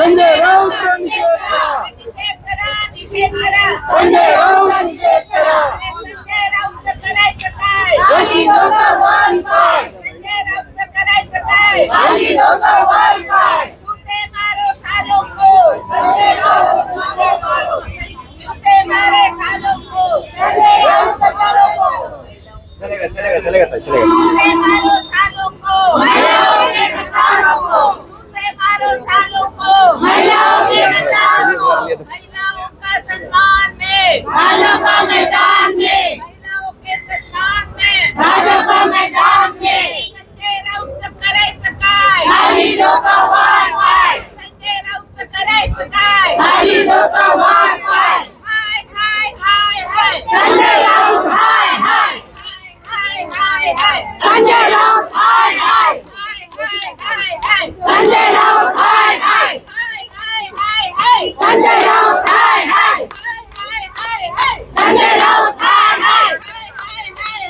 संजय राऊत निषेध करा निषेध करा निषेध करा संजय राऊत निषेध करा संजय राऊतचं करायचं काय खाली डोकं वर पाय संजय राऊतचं करायचं काय खाली डोकं वर पाय जूते मारो सालों को संजय राऊत जूते मारो जूते मारे सालों को संजय राऊत चालो को चलेगा चलेगा चलेगा ताई, चलेगा जूते मारो सालों को महिलाओं के गद्दारों को जूते मारो सालों को महिलाओं के गद्दारों को महिलाओं का सम्मान में भाजपा मैदान में महिलाओं के सम्मान में भाजपा मैदान में संजय राऊतचं करायचं काय खाली डोकं वर पाय संजय राऊतचं करायचं काय खाली डोकं वर पाय हाय हाय हाय हाय संजय राऊत हाय हाय हाय हाय हाय संजय राऊत हाय हाय हाय हाय हाय संजय राऊत हाय हाय हाय हाय हाय हाय संजय राऊत हाय हाय हाय हाय हाय संजय राऊत हाय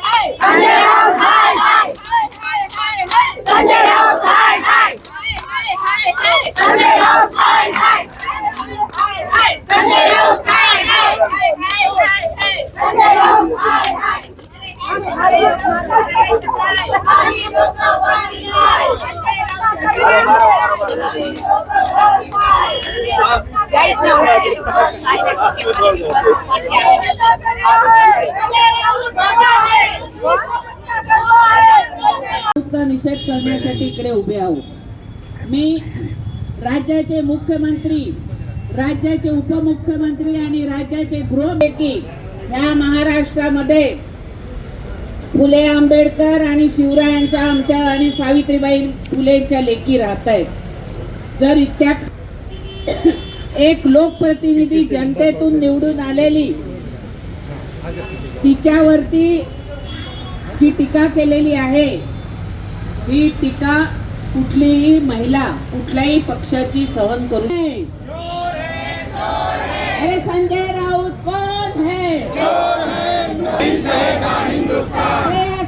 हाय संजय राऊत हाय हाय संजय राऊत हाय हाय संजय राऊत हाय हाय संजय राऊत हाय हाय संजय राऊत हाय हाय खाली डोकं वर पाय चा निषेध करण्यासाठी इकडे उभे आहोत. मी राज्याचे मुख्यमंत्री राज्याचे उपमुख्यमंत्री आणि राज्याचे गृहमंत्री ह्या महाराष्ट्रामध्ये फुले आंबेडकर आणि शिवरायांच्या आमच्या आणि सावित्रीबाई फुलेंच्या लेखी राहत आहेत जर इतक्या एक लोकप्रतिनिधी जनतेतून निवडून आलेली तिच्यावरती जी टीका केलेली आहे ही टीका कुठलीही महिला कुठल्याही पक्षाची सहन करू नये. अरे संजय राऊत कौन है?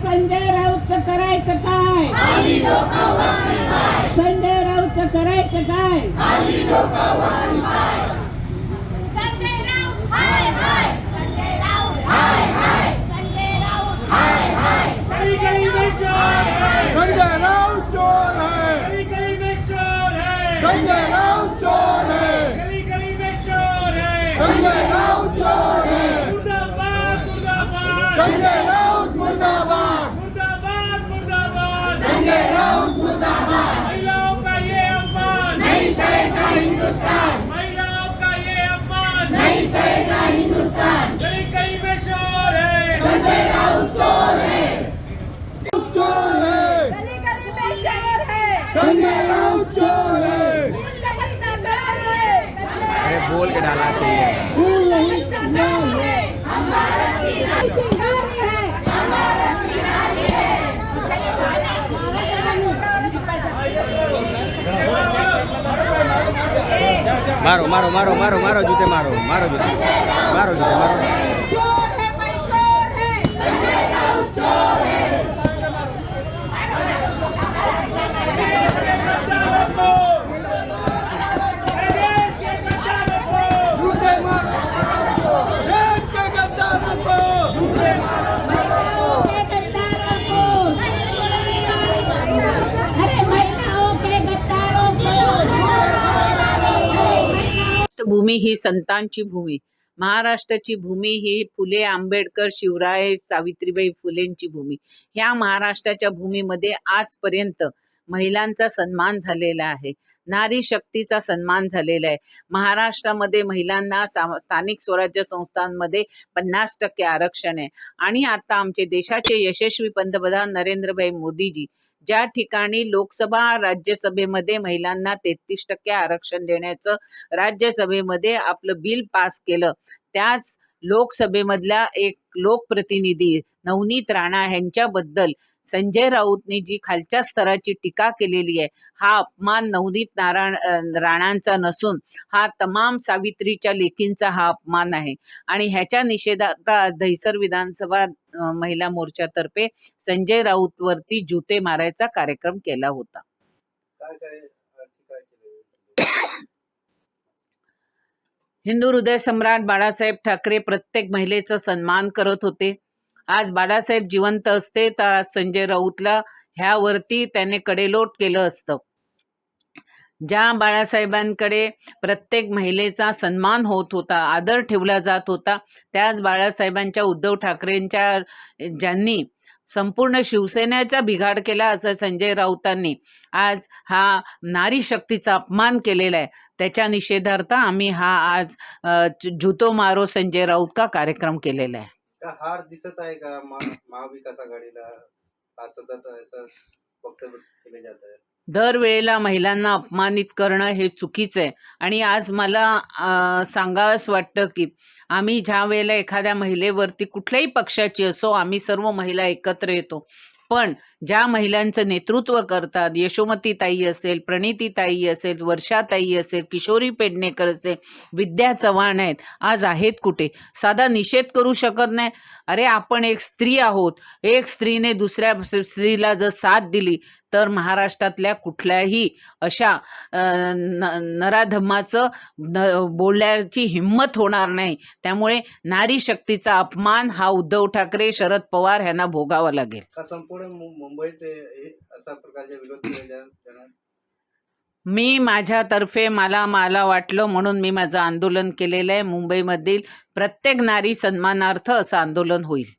संजय राऊतचं करायचं काय? काय संजय राऊत हाय हाय संजय राऊत हाय हाय संजय राऊत हाय हाय गली गली में चोर है संजय राऊत चोर है गली गली में चोर है संजय राऊत चोर है गली गली में चोर है संजय राऊत चोर है मुर्दाबाद मुर्दाबाद संजय राऊत मुर्दाबाद मुर्दाबाद मुर्दाबाद संजय राऊत मुर्दाबाद महिलाओं का ये अपमान नहीं सहेगा हिंदुस्तान महिलाओं का ये अपमान नहीं सहेगा हिंदुस्तान गली गली में चोर है संजय राऊत चोर है चोर है गली गली में शहर है संजय राऊत चोर है खून का बदला कर रहे अरे बोल के डाला चाहिए भूल नहीं चिंगारी है हम भारत की नारी चिंगारी है हम भारत की नारी है मारो मारो मारो मारो मारो जूते मारो मारो जूते मारो जूते मारो। भूमी ही संतांची भूमी. महाराष्ट्राची भूमी ही फुले आंबेडकर शिवराय सावित्रीबाई फुलेंची भूमी. ह्या महाराष्ट्राच्या भूमीमध्ये आजपर्यंत महिलांचा सन्मान झालेला आहे. नारी शक्तीचा सन्मान झालेला आहे. महाराष्ट्रामध्ये महिलांना सा- स्थानिक स्वराज्य संस्थांमध्ये पन्नास टक्के आरक्षण आहे. आणि आता आमचे देशाचे यशस्वी पंतप्रधान नरेंद्रभाई मोदीजी ज्या ठिकाणी लोकसभा राज्यसभेमध्ये महिलांना तेहतीस टक्के आरक्षण देण्याचं राज्यसभेमध्ये आपलं बिल पास केलं त्याच लोकसभेमधल्या एक लोकप्रतिनिधी नवनीत राणा यांच्याबद्दल संजय राऊतने जी खालच्या स्तराची टीका केलेली आहे हा अपमान नवनीत नारायण राणांचा नसून हा तमाम सावित्रीच्या लेखींचा हा अपमान आहे. आणि ह्याच्या निषेधार्थ दहिसर विधानसभा महिला मोर्चातर्फे संजय राऊत वरती जुते मारायचा कार्यक्रम केला होता. हिंदू हृदय सम्राट बाळासाहेब ठाकरे प्रत्येक महिलेचा सन्मान करत होते. आज बाळासाहेब जिवंत असते तर आज संजय राऊतला ह्यावरती त्याने कडेलोट केलं असतं. ज्या बाळासाहेबांकडे प्रत्येक महिलेचा सन्मान होत होता आदर ठेवला जात होता त्याच बाळासाहेबांच्या उद्धव ठाकरेंच्या ज्यांनी संपूर्ण शिवसेनेचा बिघाड केला असं संजय राऊतांनी आज हा नारी शक्तीचा अपमान केलेला आहे. त्याच्या निषेधार्थ आम्ही हा आज झुतो मारो संजय राऊत का कार्यक्रम केलेला आहे. हार दिसत आहे का? महाविकास आघाडीला सतत केले जात आहे. दरवेळेला महिलांना अपमानित करणं हे चुकीचं आहे आणि आज मला सांगावंच सांगावंसं वाटतं की आम्ही ज्या वेळेला एखाद्या महिलेवरती कुठल्याही पक्षाची असो आम्ही सर्व महिला एकत्र येतो. पण ज्या महिलांचं नेतृत्व करतात यशोमती ताई असेल प्रणिती ताई असेल वर्षाताई असेल किशोरी पेडणेकर असेल विद्या चव्हाण आहेत आज आहेत कुठे? साधा निषेध करू शकत नाही. अरे आपण एक स्त्री आहोत. एक स्त्रीने दुसऱ्या स्त्रीला जर साथ दिली तर महाराष्ट्रातल्या कुठल्याही अशा न नराधमाचं न बोलण्याची हिंमत होणार नाही. त्यामुळे नारी शक्तीचा अपमान हा उद्धव ठाकरे शरद पवार यांना भोगावा लागेल. संपूर्ण मुंबईत प्रकारचे विरोध मी माझ्यातर्फे मला मला वाटलं म्हणून मी माझं आंदोलन केलेलं आहे. मुंबईमधील प्रत्येक नारी सन्मानार्थ असं आंदोलन होईल.